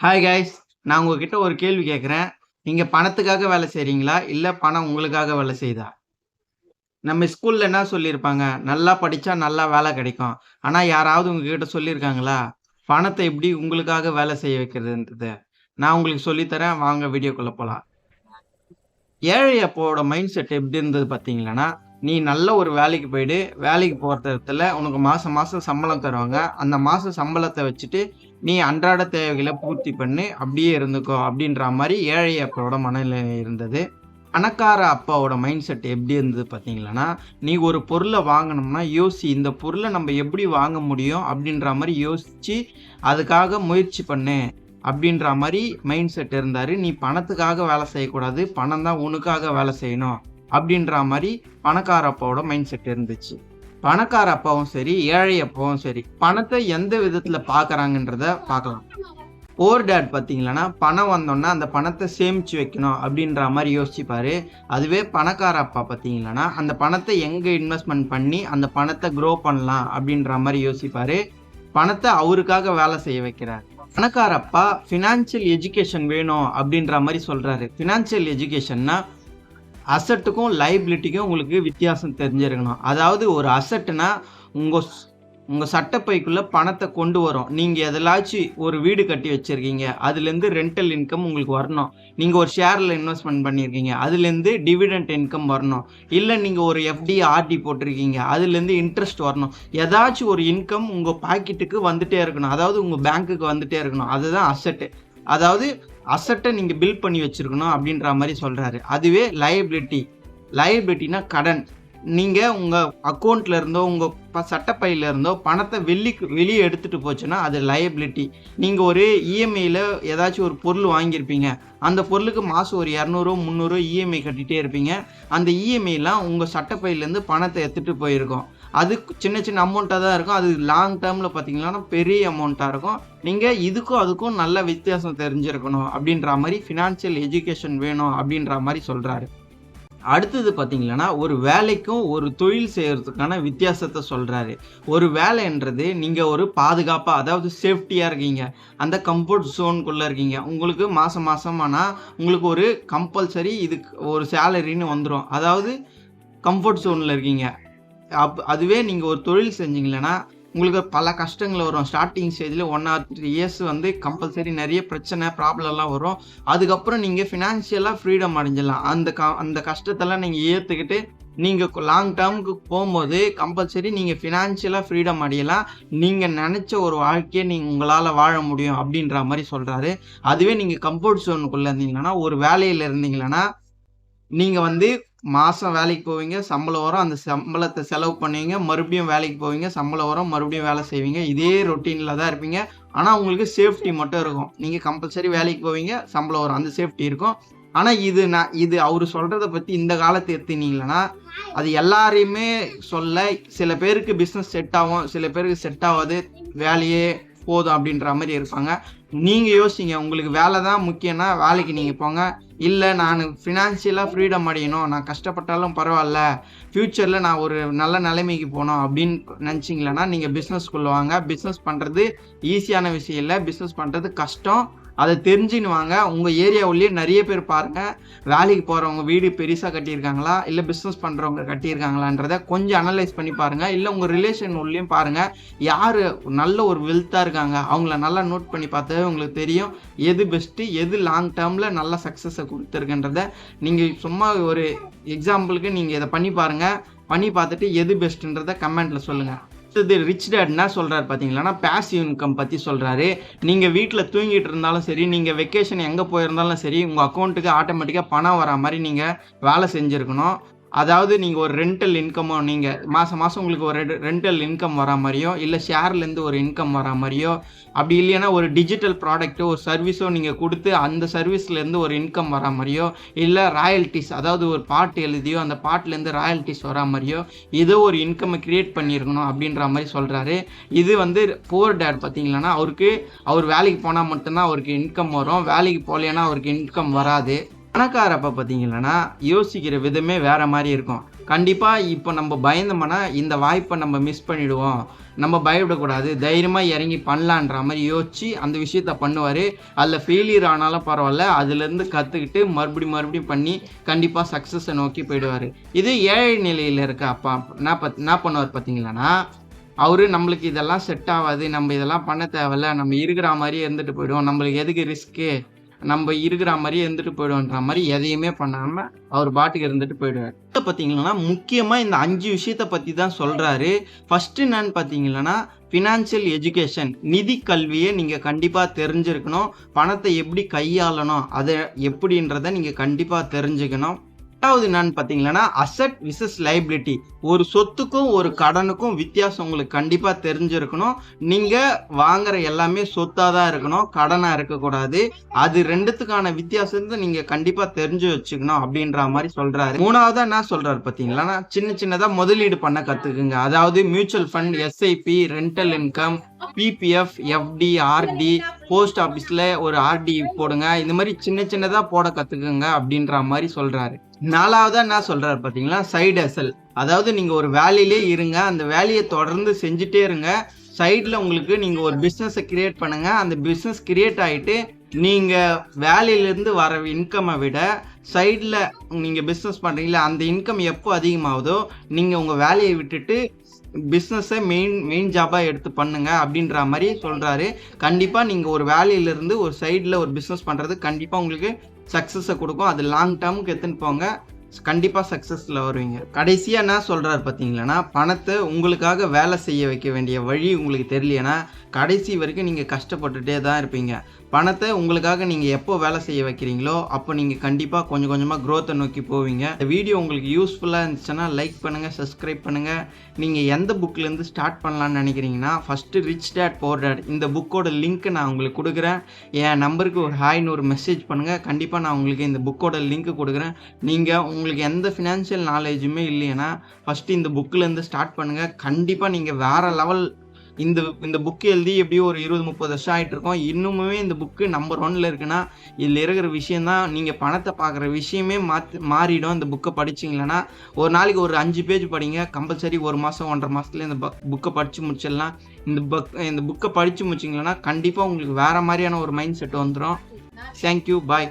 Hi guys நான் உங்ககிட்ட ஒரு கேள்வி கேட்குறேன் நீங்கள் பணத்துக்காக வேலை செய்கிறீங்களா இல்லை பணம் உங்களுக்காக வேலை செய்யுதா நம்ம ஸ்கூலில் என்ன சொல்லியிருப்பாங்க? நல்லா படித்தா நல்லா வேலை கிடைக்கும். ஆனால் யாராவது உங்ககிட்ட சொல்லியிருக்காங்களா? பணத்தை எப்படி உங்களுக்காக வேலை செய்ய வைக்கிறதுன்றது? நான் உங்களுக்கு சொல்லித்தரேன். வாங்க வீடியோக்குள்ளே போகலாம் ஏழை அப்போட மைண்ட் செட் எப்படி இருந்தது பார்த்தீங்களன்னா நீ நல்ல ஒரு வேலைக்கு போயிடு. வேலைக்கு போகிற இடத்துல உனக்கு மாதம் மாதம் சம்பளம் தருவாங்க. அந்த மாதம் சம்பளத்தை வச்சுட்டு நீ அன்றாட தேவைகளை பூர்த்தி பண்ணி அப்படியே இருந்துக்கோ அப்படின்ற மாதிரி ஏழை அப்போட மனநிலை இருந்தது. பணக்கார அப்பாவோட மைண்ட் செட் எப்படி இருந்தது பார்த்தீங்களன்னா நீ ஒரு பொருளை வாங்கினோம்னா யோசி இந்த பொருளை நம்ம எப்படி வாங்க முடியும் அப்படின்ற மாதிரி யோசித்து அதுக்காக முயற்சி பண்ணு அப்படின்ற மாதிரி மைண்ட் செட் இருந்தார். நீ பணத்துக்காக வேலை செய்யக்கூடாது பணம் தான் உனக்காக வேலை செய்யணும் அப்படின்ற மாதிரி பணக்கார அப்பாவோட மைண்ட் செட் இருந்துச்சு. பணக்கார அப்பாவும் சரி ஏழை அப்பாவும் சரி பணத்தை எந்த விதத்தில் பார்க்குறாங்கன்றத பார்க்கலாம் போர் டேட் பார்த்தீங்களன்னா பணம் வந்தோன்னா அந்த பணத்தை சேமித்து வைக்கணும் அப்படின்ற மாதிரி யோசிச்சுப்பாரு. அதுவே பணக்கார அப்பா பார்த்தீங்களன்னா அந்த பணத்தை எங்கே இன்வெஸ்ட்மெண்ட் பண்ணி அந்த பணத்தை க்ரோ பண்ணலாம் அப்படின்ற மாதிரி யோசிப்பாரு. பணத்தை அவருக்காக வேலை செய்ய வைக்கிறார். பணக்கார அப்பா ஃபினான்ஷியல் எஜுகேஷன் வேணும் அப்படின்ற மாதிரி சொல்கிறாரு ஃபினான்ஷியல் எஜுகேஷன்னா அசட்டுக்கும் லைபிலிட்டிக்கும் உங்களுக்கு வித்தியாசம் தெரிஞ்சிருக்கணும். அதாவது ஒரு அசட்டுனா உங்கள் உங்கள் சட்டப்பைக்குள்ளே பணத்தை கொண்டு வரும். நீங்கள் எதிலாச்சும் ஒரு வீடு கட்டி வச்சுருக்கீங்க. அதுலேருந்து ரெண்டல் இன்கம் உங்களுக்கு வரணும். நீங்கள் ஒரு ஷேரில் இன்வெஸ்ட்மெண்ட் பண்ணியிருக்கீங்க அதுலேருந்து டிவிடெண்ட் இன்கம் வரணும். இல்லை நீங்கள் ஒரு எஃப்டி ஆர்டி போட்டிருக்கீங்க. அதுலேருந்து இன்ட்ரெஸ்ட் வரணும். ஏதாச்சும் ஒரு இன்கம் உங்கள் பாக்கெட்டுக்கு வந்துகிட்டே இருக்கணும். அதாவது உங்கள் பேங்க்குக்கு வந்துகிட்டே இருக்கணும். அதுதான் அசட்டு அதாவது அசட்டை நீங்கள் பில் பண்ணி வச்சுருக்கணும் அப்படின்ற மாதிரி சொல்கிறாரு அதுவே லயபிலிட்டி லயபிலிட்டினா கடன். நீங்கள் உங்கள் அக்கௌண்ட்டில் இருந்தோ உங்கள் ப சட்டப்பையில இருந்தோ பணத்தை வெளிக்கு வெளியே எடுத்துகிட்டு போச்சுன்னா அது லயபிலிட்டி நீங்கள் ஒரு இஎம்ஐயில் ஏதாச்சும் ஒரு பொருள் வாங்கியிருப்பீங்க. அந்த பொருளுக்கு மாதம் ஒரு இரநூறுவோ முந்நூறு இஎம்ஐ கட்டிகிட்டே இருப்பீங்க. அந்த இஎம்ஐலாம் உங்கள் சட்டப்பையிலேருந்து பணத்தை எடுத்துகிட்டு போயிருக்கோம். அது சின்ன சின்ன அமௌண்ட்டாக தான் இருக்கும். அது லாங் டேர்மில் பார்த்தீங்கன்னா பெரிய அமௌண்ட்டாக இருக்கும். நீங்கள் இதுக்கும் அதுக்கும் நல்ல வித்தியாசம் தெரிஞ்சிருக்கணும் அப்படின்ற மாதிரி ஃபினான்ஷியல் எஜுகேஷன் வேணும் அப்படின்ற மாதிரி சொல்கிறாரு அடுத்தது பார்த்தீங்கன்னா ஒரு வேலைக்கும் ஒரு தொழில் செய்கிறதுக்கான வித்தியாசத்தை சொல்கிறாரு ஒரு வேலைன்றது நீங்கள் ஒரு பாதுகாப்பாக அதாவது சேஃப்டியாக இருக்கீங்க. அந்த கம்ஃபர்ட் ஜோனுக்குள்ளே இருக்கீங்க. உங்களுக்கு மாதம் மாதமானால் உங்களுக்கு ஒரு கம்பல்சரி இதுக்கு ஒரு சேலரின்னு வந்துடும் அதாவது கம்ஃபர்ட் ஜோனில் இருக்கீங்க. அப் அதுவே நீங்கள் ஒரு தொழில் செஞ்சீங்களன்னா உங்களுக்கு பல கஷ்டங்கள் வரும். ஸ்டார்டிங் ஸ்டேஜில் ஒன் ஆர் த்ரீ இயர்ஸ் வந்து கம்பல்சரி நிறைய பிரச்சனை ப்ராப்ளம்லாம் வரும். அதுக்கப்புறம் நீங்கள் ஃபினான்ஷியலாக ஃப்ரீடம் அடைஞ்சிடலாம். அந்த க அந்த கஷ்டத்தெல்லாம் நீங்கள் ஏற்றுக்கிட்டு நீங்கள் லாங் டேர்முக்கு போகும்போது கம்பல்சரி நீங்கள் ஃபினான்ஷியலாக ஃப்ரீடம் அடையலாம். நீங்கள் நினச்ச ஒரு வாழ்க்கையை நீங்கள் உங்களால் வாழ முடியும் அப்படின்ற மாதிரி சொல்கிறாரு அதுவே நீங்கள் கம்ஃபர்ட் ஜோனுக்குள்ளே இருந்தீங்கன்னா ஒரு வேலையில் இருந்தீங்கன்னா நீங்கள் வந்து மாதம் வேலைக்கு போவீங்க சம்பளம் வரும் அந்த சம்பளத்தை செலவு பண்ணுவீங்க மறுபடியும் வேலைக்கு போவீங்க சம்பளம் வரும் மறுபடியும் வேலை செய்வீங்க. இதே ரொட்டீனில் தான் இருப்பீங்க. ஆனால் உங்களுக்கு சேஃப்டி மட்டும் இருக்கும். நீங்கள் கம்பல்சரி வேலைக்கு போவீங்க சம்பளம் வரும் அந்த சேஃப்டி இருக்கும். ஆனால் இது நான் இது அவர் சொல்கிறத பற்றி இந்த காலத்தை எடுத்துனீங்களன்னா அது எல்லாரையுமே சொல்ல சில பேருக்கு பிஸ்னஸ் செட் ஆகும் சில பேருக்கு செட் ஆகாது வேலையே போதும் அப்படின்ற மாதிரி இருப்பாங்க. நீங்கள் யோசிங்க உங்களுக்கு வேலை தான் முக்கியம்னா வேலைக்கு நீங்கள் போங்க. இல்லை நான் ஃபினான்ஷியலாக ஃப்ரீடம் அடையணும். நான் கஷ்டப்பட்டாலும் பரவாயில்ல. ஃப்யூச்சரில் நான் ஒரு நல்ல நிலைமைக்கு போகணும் அப்படின்னு நினச்சிங்களேன்னா நீங்கள் பிஸ்னஸ்க்குள்ளே வாங்க. பிஸ்னஸ் பண்ணுறது ஈஸியான விஷயம் இல்லை. பிஸ்னஸ் பண்ணுறது கஷ்டம். அதை தெரிஞ்சுன்னு வாங்க உங்கள் ஏரியாவுலேயே நிறைய பேர் பாருங்கள் வேலைக்கு போகிறவங்க வீடு பெருசாக கட்டியிருக்காங்களா? இல்லை பிஸ்னஸ் பண்ணுறவங்க கட்டியிருக்காங்களான்றதை கொஞ்சம் அனலைஸ் பண்ணி பாருங்கள் இல்லை உங்கள் ரிலேஷன் உள்ளேயும் பாருங்கள் யார் நல்ல ஒரு வெல்த்தாக இருக்காங்க அவங்கள நல்லா நோட் பண்ணி பார்த்தாவே உங்களுக்கு தெரியும். எது பெஸ்ட்டு எது லாங் டேர்மில் நல்ல சக்ஸஸை கொடுத்துருக்குன்றத. நீங்கள் சும்மா ஒரு எக்ஸாம்பிளுக்கு நீங்கள் இதை பண்ணி பாருங்கள் பண்ணி பார்த்துட்டு எது பெஸ்ட்டுன்றதை கமெண்ட்டில் சொல்லுங்கள் அடுத்தது ரிச் டேட் என்ன சொல்கிறாரு பார்த்தீங்களான்னா பேசிவ் இன்கம் பற்றி சொல்கிறாரு நீங்கள் வீட்டில் தூங்கிட்டு இருந்தாலும் சரி நீங்கள் வெக்கேஷன் எங்கே போயிருந்தாலும் சரி உங்கள் அக்கௌண்ட்டுக்கு ஆட்டோமேட்டிக்காக பணம் வர மாதிரி நீங்கள் வேலை செஞ்சுருக்கணும். அதாவது நீங்கள் ஒரு ரெண்டல் இன்கமோ நீங்கள் மாதம் மாதம் உங்களுக்கு ஒரு ரெண்டல் இன்கம் வரா மாதிரியோ இல்லை ஷேர்லேருந்து ஒரு இன்கம் வரா மாதிரியோ அப்படி இல்லைன்னா ஒரு டிஜிட்டல் ப்ராடக்ட்டோ ஒரு சர்வீஸோ நீங்கள் கொடுத்து அந்த சர்வீஸ்லேருந்து ஒரு இன்கம் வரா மாதிரியோ இல்லை ராயல்ட்டிஸ் அதாவது ஒரு பாட்டு எழுதியோ அந்த பாட்டிலேருந்து ராயல்ட்டிஸ் வரா மாதிரியோ ஏதோ ஒரு இன்கம்மை க்ரியேட் பண்ணியிருக்கணும் அப்படின்ற மாதிரி சொல்கிறாரு இது வந்து போர் டேட் பார்த்தீங்களன்னா அவருக்கு அவர் வேலைக்கு போனால் மட்டும்தான் அவருக்கு இன்கம் வரும். வேலைக்கு போகலைன்னா அவருக்கு இன்கம் வராது. பணக்காரப்ப பார்த்தீங்கன்னா யோசிக்கிற விதமே வேற மாதிரி இருக்கும். கண்டிப்பாக இப்போ நம்ம பயந்தோம்னா இந்த வாய்ப்பை நம்ம மிஸ் பண்ணிடுவோம். நம்ம பயப்படக்கூடாது. தைரியமாக இறங்கி பண்ணலான்ற மாதிரி யோசிச்சு அந்த விஷயத்த பண்ணுவார். அதில் ஃபெயிலியர் ஆனாலும் பரவாயில்ல. அதுலேருந்து கற்றுக்கிட்டு மறுபடியும் மறுபடியும் பண்ணி கண்டிப்பாக சக்ஸஸை நோக்கி போயிடுவார். இது ஏழை நிலையில் இருக்க அப்பா என்ன பத் என்ன பண்ணுவார் பார்த்தீங்களான்னா அவர் நம்மளுக்கு இதெல்லாம் செட் ஆகாது. நம்ம இதெல்லாம் பண்ண தேவையில்ல. நம்ம இருக்கிற மாதிரியே இருந்துட்டு போயிடுவோம். நம்மளுக்கு எதுக்கு ரிஸ்க்கு நம்ம இருக்கிற மாதிரியே இருந்துட்டு போயிடுவோன்ற மாதிரி எதையுமே பண்ணாம அவர் பாட்டுக்கு இருந்துட்டு போயிடுவார். இப்போ பார்த்தீங்கன்னா முக்கியமாக இந்த அஞ்சு விஷயத்தை பற்றி தான் சொல்கிறாரு ஃபஸ்ட்டு என்னன்னு பார்த்தீங்கன்னா ஃபினான்ஷியல் எஜுகேஷன் நிதி கல்வியை நீங்கள் கண்டிப்பாக தெரிஞ்சிருக்கணும். பணத்தை எப்படி கையாளணும் அதை எப்படின்றத நீங்கள் கண்டிப்பாக தெரிஞ்சுக்கணும். ரெண்டாவது என்னன்னு பார்த்தீங்கன்னா அசட் விசஸ் லைபிலிட்டி ஒரு சொத்துக்கும் ஒரு கடனுக்கும் வித்தியாசம் உங்களுக்கு கண்டிப்பாக தெரிஞ்சிருக்கணும். நீங்கள் வாங்குற எல்லாமே சொத்தாக தான் இருக்கணும் கடனாக இருக்கக்கூடாது. அது ரெண்டுத்துக்கான வித்தியாசத்தை நீங்கள் கண்டிப்பாக தெரிஞ்சு வச்சுக்கணும் அப்படின்ற மாதிரி சொல்கிறாரு மூணாவதாக என்ன சொல்கிறாரு பார்த்தீங்களா? சின்ன சின்னதாக முதலீடு பண்ண கற்றுக்குங்க அதாவது mutual fund SIP rental income PPF FD RD post ஆஃபீஸில் ஒரு ஆர்டி போடுங்க. இந்த மாதிரி சின்ன சின்னதாக போட கற்றுக்குங்க அப்படின்ற மாதிரி சொல்கிறாரு நாலாவதாக என்ன சொல்கிறாரு பார்த்தீங்களா சைடு அசல் அதாவது நீங்கள் ஒரு வேலையிலே இருங்க அந்த வேலையை தொடர்ந்து செஞ்சுட்டே இருங்க. சைடில் உங்களுக்கு நீங்கள் ஒரு பிஸ்னஸை கிரியேட் பண்ணுங்க. அந்த பிஸ்னஸ் கிரியேட் ஆகிட்டு நீங்கள் வேலையிலேருந்து வர இன்கம்மை விட சைடில் நீங்கள் பிஸ்னஸ் பண்ணுறீங்களா அந்த இன்கம் எப்போ அதிகமாகுதோ நீங்கள் உங்கள் வேலையை விட்டுட்டு பிஸ்னஸை மெயின் மெயின் ஜாபாக எடுத்து பண்ணுங்க அப்படின்ற மாதிரி சொல்கிறாரு கண்டிப்பாக நீங்கள் ஒரு வேலையிலேருந்து ஒரு சைடில் ஒரு பிஸ்னஸ் பண்ணுறது கண்டிப்பாக உங்களுக்கு சக்ஸஸை கொடுக்கும். அது லாங் டேர்முக்கு எடுத்துன்னு போங்க. கண்டிப்பாக சக்ஸஸில் வருவீங்க. கடைசியாக என்ன சொல்கிறாரு பார்த்தீங்களன்னா பணத்தை உங்களுக்காக வேலை செய்ய வைக்க வேண்டிய வழி உங்களுக்கு தெரியலனா கடைசி வரைக்கும் நீங்கள் கஷ்டப்பட்டுட்டே தான் இருப்பீங்க. பணத்தை உங்களுக்காக நீங்கள் எப்போ வேலை செய்ய வைக்கிறீங்களோ அப்போ நீங்கள் கண்டிப்பாக கொஞ்சம் கொஞ்சமாக க்ரோத்தை நோக்கி போவீங்க. இந்த வீடியோ உங்களுக்கு யூஸ்ஃபுல்லாக இருந்துச்சுன்னா லைக் பண்ணுங்கள் சப்ஸ்கிரைப் பண்ணுங்கள் நீங்கள் எந்த புக்லேருந்து ஸ்டார்ட் பண்ணலான்னு நினைக்கிறீங்கன்னா first rich dad poor dad இந்த புக்கோட லிங்க் நான் உங்களுக்கு கொடுக்குறேன். என் நம்பருக்கு ஒரு ஹாய்னு ஒரு மெசேஜ் பண்ணுங்கள் கண்டிப்பாக நான் உங்களுக்கு இந்த புக்கோட லிங்க் கொடுக்குறேன். நீங்கள் உங்களுக்கு எந்த ஃபினான்ஷியல் நாலேஜுமே இல்லைன்னா ஃபஸ்ட்டு இந்த புக்கிலேருந்து ஸ்டார்ட் பண்ணுங்கள் கண்டிப்பாக நீங்கள் வேறு லெவல் இந்த இந்த புக்கு எழுதி எப்படியோ ஒரு இருபது முப்பது வருஷம் ஆகிட்டு இருக்கோம் இன்னுமே இந்த புக்கு நம்பர் ஒன்ல இருக்குன்னா இதில் இருக்கிற விஷயந்தான் நீங்கள் பணத்தை பார்க்குற விஷயமே மாற்றி மாறிடும். இந்த புக்கை படிச்சிங்களேன்னா ஒரு நாளைக்கு ஒரு அஞ்சு பேஜ் படிங்க. கம்பல்சரி ஒரு மாதம் ஒன்றரை மாதத்துல இந்த புக்கை படித்து முடிச்சிடலாம். இந்த புக் இந்த புக்கை படித்து முடிச்சிங்களேன்னா கண்டிப்பாக உங்களுக்கு வேறு மாதிரியான ஒரு மைண்ட் செட் வந்துடும் தேங்க்யூ பாய்